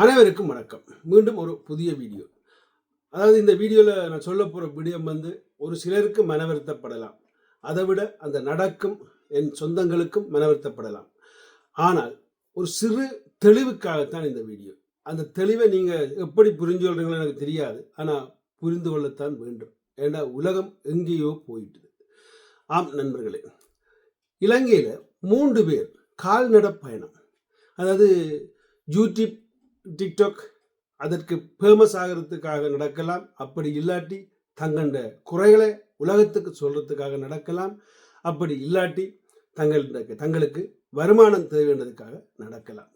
அனைவருக்கும் வணக்கம். மீண்டும் ஒரு புதிய வீடியோ. அதாவது இந்த வீடியோவில் நான் சொல்ல போகிற விடயம் வந்து ஒரு சிலருக்கு மனவருத்தப்படலாம். அதை விட அந்த நடக்கும் என் சொந்தங்களுக்கும் மனவருத்தப்படலாம். ஆனால் ஒரு சிறு தெளிவுக்காகத்தான் இந்த வீடியோ. அந்த தெளிவை நீங்கள் எப்படி புரிஞ்சு கொள்றீங்களோ எனக்கு தெரியாது. ஆனால் புரிந்து கொள்ளத்தான் வேண்டும். ஏன்னா உலகம் எங்கேயோ போயிட்டுது. ஆம் நண்பர்களே இலங்கையில் மூன்று பேர் கால்நட பயணம். அதாவது யூடியூப் டிக்டாக் அதற்கு ஃபேமஸ் ஆகிறதுக்காக நடக்கலாம். அப்படி இல்லாட்டி தங்கண்ட குறைகளை உலகத்துக்கு சொல்கிறதுக்காக நடக்கலாம். அப்படி இல்லாட்டி தங்கள் தங்களுக்கு வருமானம் தேவைன்றதுக்காக நடக்கலாம்.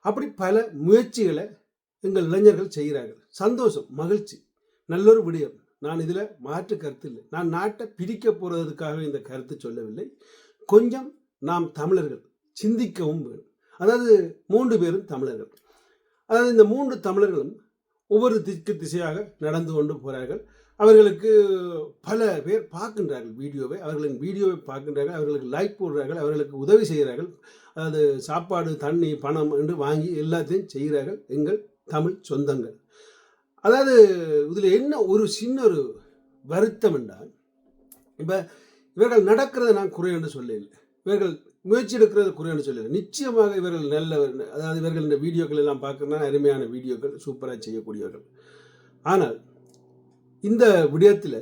அப்படி பல முயற்சிகளை எங்கள் இளைஞர்கள் செய்கிறார்கள். சந்தோஷம் மகிழ்ச்சி நல்லொரு விடயம். நான் இதில் மாற்று கருத்து இல்லை. நான் நாட்டை பிரிக்க போகிறதுக்காக இந்த கருத்து சொல்லவில்லை. கொஞ்சம் நாம் தமிழர்கள் சிந்திக்கவும் வேணும் அதாவது மூன்று பேரும் தமிழர்கள். அதாவது இந்த மூன்று தமிழர்களும் ஒவ்வொரு திக்கு திசையாக நடந்து கொண்டு போகிறார்கள் அவர்களுக்கு பல பேர் பார்க்கின்றார்கள் வீடியோவை. அவர்களின் வீடியோவை பார்க்கின்றார்கள். அவர்களுக்கு லைக் போடுறார்கள். அவர்களுக்கு உதவி செய்கிறார்கள். அதாவது சாப்பாடு தண்ணி பணம் என்று வாங்கி எல்லாத்தையும் செய்கிறார்கள் எங்கள் தமிழ் சொந்தங்கள். அதாவது இதில் என்ன ஒரு சின்ன ஒரு வருத்தம் என்றால் இப்போ இவர்கள் நடக்கிறத நான் குறை என்று சொல்லல இவர்கள் முயற்சி எடுக்கிறது குறை என்று நிச்சயமாக இவர்கள் நல்ல அதாவது இவர்கள் இந்த வீடியோக்கள் எல்லாம் பார்க்கறதுனா அருமையான வீடியோக்கள் சூப்பராக செய்யக்கூடியவர்கள். ஆனால் இந்த விடயத்தில்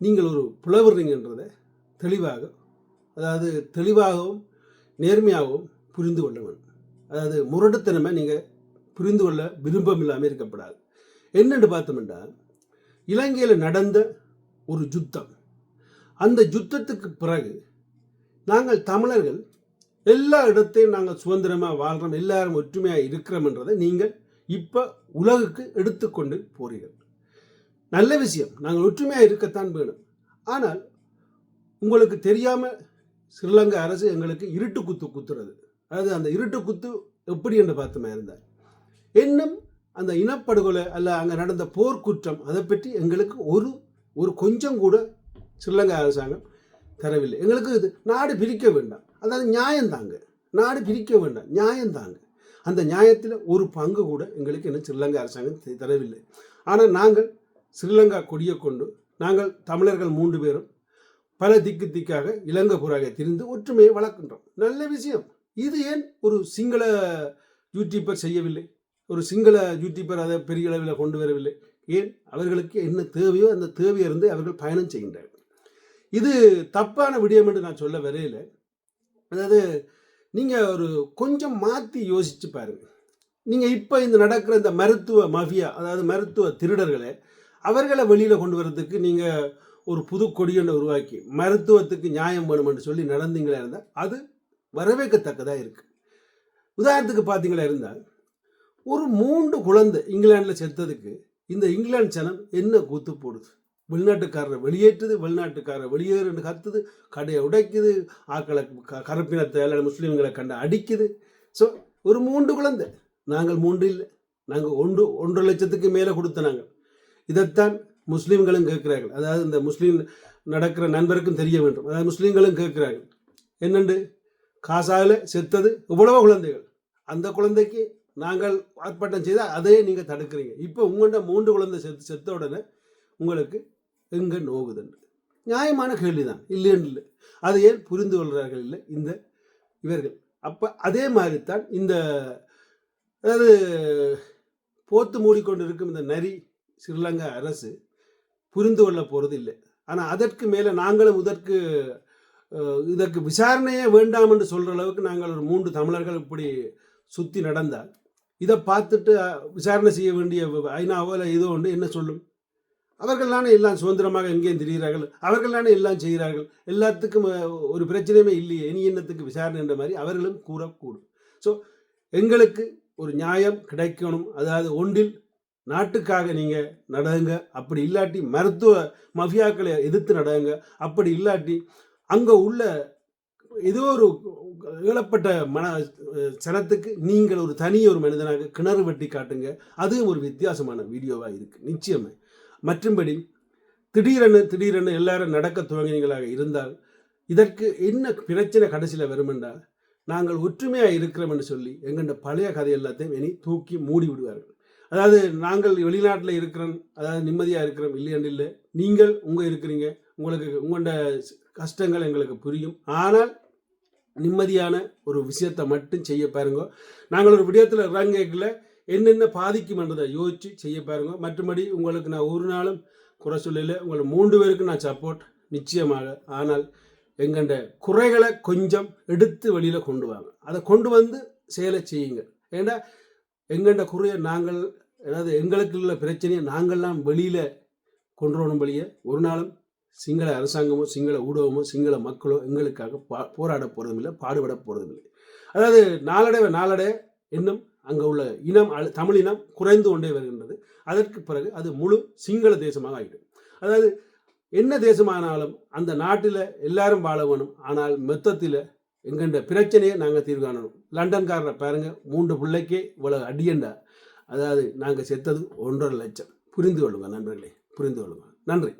நீங்கள் ஒரு புலவர்றீங்கன்றதை தெளிவாக அதாவது தெளிவாகவும் நேர்மையாகவும் புரிந்து கொள்ள வேண்டும். அதாவது முரட்டுத்தனமை நீங்கள் புரிந்து கொள்ள விருப்பம் இல்லாமல் இருக்கப்படாது. என்னென்று பார்த்தோம்னா இலங்கையில் நடந்த ஒரு யுத்தம். அந்த யுத்தத்துக்கு பிறகு நாங்கள் தமிழர்கள் எல்லா இடத்தையும் நாங்கள் சுதந்திரமாக வாழ்கிறோம் எல்லாரும் ஒற்றுமையாக இருக்கிறோம்ன்றதை நீங்கள் இப்போ உலகுக்கு எடுத்துக்கொண்டு போறீர்கள். நல்ல விஷயம் நாங்கள் ஒற்றுமையாக இருக்கத்தான் வேணும். ஆனால் உங்களுக்கு தெரியாமல் ஸ்ரீலங்கா அரசு எங்களுக்கு இருட்டு குத்து குத்துறது. அதாவது அந்த இருட்டு குத்து எப்படி என்று பார்த்துமா இருந்தார். இன்னும் அந்த இனப்படுகொலை அல்ல அங்கே நடந்த போர்க்குற்றம் அதை பற்றி எங்களுக்கு ஒரு ஒரு கொஞ்சம் கூட ஸ்ரீலங்கா அரசாங்கம் தரவில்லை. எங்களுக்கு இது நாடு பிரிக்க வேண்டாம். அதாவது நியாயம் தாங்க. நாடு பிரிக்க வேண்டாம். நியாயம் தாங்க. அந்த நியாயத்தில் ஒரு பங்கு கூட எங்களுக்கு இன்னும் ஸ்ரீலங்கா அரசாங்கம் தரவில்லை. ஆனால் நாங்கள் ஸ்ரீலங்கா கொடியை கொண்டு நாங்கள் தமிழர்கள் மூன்று பேரும் பல திக்கு திக்காக இலங்கை புறாக திரிந்து ஒற்றுமையை வளர்க்கின்றோம். நல்ல விஷயம். இது ஏன் ஒரு சிங்கள யூடியூபர் செய்யவில்லை? ஒரு சிங்கள யூடியூபர் அதை பெரிய அளவில் கொண்டு வரவில்லை? ஏன்? அவர்களுக்கு என்ன தேவையோ அந்த தேவையிலிருந்து அவர்கள் பயணம் செய்கின்றார்கள். இது தப்பான விடயம் என்று நான் சொல்ல வரையில. அதாவது நீங்கள் ஒரு கொஞ்சம் மாற்றி யோசிச்சு பாருங்க. நீங்கள் இப்போ இந்த நடக்கிற இந்த மருத்துவ மஃபியா அதாவது மருத்துவ திருடர்களை அவர்களை வெளியில் கொண்டு வரதுக்கு நீங்கள் ஒரு புது கொடியொன்றை உருவாக்கி மருத்துவத்துக்கு நியாயம் வேணும்னு சொல்லி நடந்தீங்களா இருந்தால் அது வரவேற்கத்தக்கதாக இருக்குது உதாரணத்துக்கு பார்த்தீங்களா இருந்தால் ஒரு மூன்று குழந்தை இங்கிலாந்தில் செத்ததுக்கு இந்த இங்கிலாந்து சனம் என்ன கூத்து போடுது? வெளிநாட்டுக்காரரை வெளியேற்றுது வெளிநாட்டுக்காரரை வெளியேறுன்னு கத்துது கடையை உடைக்குது ஆக்களை க கருப்பினத்தை அல்லது முஸ்லீம்களை கண்டு அடிக்குது. ஸோ ஒரு மூன்று குழந்தை. நாங்கள் மூன்று இல்லை. நாங்கள் ஒன்று ஒன்றரை லட்சத்துக்கு மேலே கொடுத்த நாங்கள். இதைத்தான் முஸ்லீம்களும் கேட்கிறார்கள். அதாவது இந்த முஸ்லீம் நடக்கிற நண்பருக்கும் தெரிய வேண்டும். அதாவது முஸ்லீம்களும் கேட்கிறார்கள். என்னண்டு? காசாவில் செத்தது இவ்வளவோ குழந்தைகள். அந்த குழந்தைக்கு நாங்கள் ஆர்ப்பாட்டம் செய்தால் அதையே நீங்கள் தடுக்கிறீங்க. இப்போ உங்கள்கிட்ட மூன்று குழந்தை செத்து செத்த உடனே உங்களுக்கு எங்கே நோகுதுண்டு நியாயமான கேள்வி தான் இல்லைன்னு இல்லை அதை ஏன் புரிந்து கொள்கிறார்கள் இல்லை? இந்த இவர்கள். அப்போ அதே மாதிரி தான் இந்த அதாவது போத்து மூடிக்கொண்டு இருக்கும் இந்த நரி ஸ்ரீலங்கா அரசு புரிந்து கொள்ள போகிறது இல்லை. ஆனால் அதற்கு மேலே நாங்களும் இதற்கு இதற்கு விசாரணையே வேண்டாம் என்று சொல்கிற அளவுக்கு நாங்கள் ஒரு மூன்று தமிழர்கள் இப்படி சுற்றி நடந்தால் இதை பார்த்துட்டு விசாரணை செய்ய வேண்டிய ஐநாவோ இல்லை இதோ ஒன்று என்ன சொல்லும்? அவர்கள் தானே எல்லாம் சுதந்திரமாக எங்கேயும் திரிகிறார்கள்? அவர்கள் தானே எல்லாம் செய்கிறார்கள்? எல்லாத்துக்கும் ஒரு பிரச்சனையுமே இல்லையே. இனி என்னத்துக்கு விசாரணை என்ற மாதிரி அவர்களும் கூறக்கூடும். ஸோ எங்களுக்கு ஒரு நியாயம் கிடைக்கணும். அதாவது ஒன்றில் நாட்டுக்காக நீங்கள் நடங்க. அப்படி இல்லாட்டி மருத்துவ மஃபியாக்களை எதிர்த்து நடங்க. அப்படி இல்லாட்டி அங்கே உள்ள ஏதோ ஒரு ஏழப்பட்ட மன சனத்துக்கு நீங்கள் ஒரு தனி ஒரு மனிதனாக கிணறு வெட்டி காட்டுங்க. அதுவும் ஒரு வித்தியாசமான வீடியோவாக இருக்குது நிச்சயமாக மற்றும்படி திடீரென திடீரென எல்லாரும் நடக்க துவங்கினீங்களாக இருந்தால் இதற்கு என்ன பிரச்சனை கடைசியில் வருமென்றால் நாங்கள் ஒற்றுமையாக இருக்கிறோம்னு சொல்லி எங்கள்கிட்ட பழைய கதை எல்லாத்தையும் இனி தூக்கி மூடி விடுவார்கள். அதாவது நாங்கள் வெளிநாட்டில் இருக்கிறோம் அதாவது நிம்மதியாக இருக்கிறோம் இல்லையென்று இல்லை. நீங்கள் உங்கள் இருக்கிறீங்க உங்களுக்கு உங்களோட கஷ்டங்கள் எங்களுக்கு புரியும். ஆனால் நிம்மதியான ஒரு விஷயத்தை மட்டும் செய்ய பாருங்க. நாங்கள் ஒரு விடயத்தில் இறங்கல என்னென்ன பாதிக்கும்ன்றதை யோசித்து செய்ய பாருங்க. மற்றபடி உங்களுக்கு நான் ஒரு நாளும் குறை சொல்லல. உங்களை மூன்று பேருக்கு நான் சப்போர்ட் நிச்சயமாக. ஆனால் எங்கண்ட குறைகளை கொஞ்சம் எடுத்து வெளியில் கொண்டு வாங்க. அதை கொண்டு வந்து செயலை செய்யுங்க. ஏன்னா எங்கண்ட குறையை நாங்கள் அதாவது எங்களுக்கு உள்ள பிரச்சனையை நாங்கள்லாம் வெளியில் கொண்டு வரணும் வழியே ஒரு நாளும் சிங்கள அரசாங்கமோ சிங்கள ஊடகமோ சிங்கள மக்களோ எங்களுக்காக பா போராட போகிறதும் இல்லை பாடுபட போகிறதும் இல்லை அதாவது நாளடைவை நாளடை இன்னும் அங்கே உள்ள இனம் அழு- தமிழ் இனம் குறைந்து கொண்டே வருகின்றது. அதற்கு பிறகு அது முழு சிங்கள தேசமாக ஆகிடும் அதாவது என்ன தேசமானாலும் அந்த நாட்டில் எல்லாரும் வாழ வேணும். ஆனால் மொத்தத்தில் எங்கண்ட பிரச்சனையை நாங்கள் தீர்வு காணணும். லண்டன்காரரை பாருங்க மூன்று பிள்ளைக்கே இவ்வளவு அடியண்டா. அதாவது நாங்கள் செத்தது ஒன்றரை லட்சம். புரிந்து கொள்ளுங்க நண்பர்களே புரிந்து கொள்ளுங்க. நன்றி.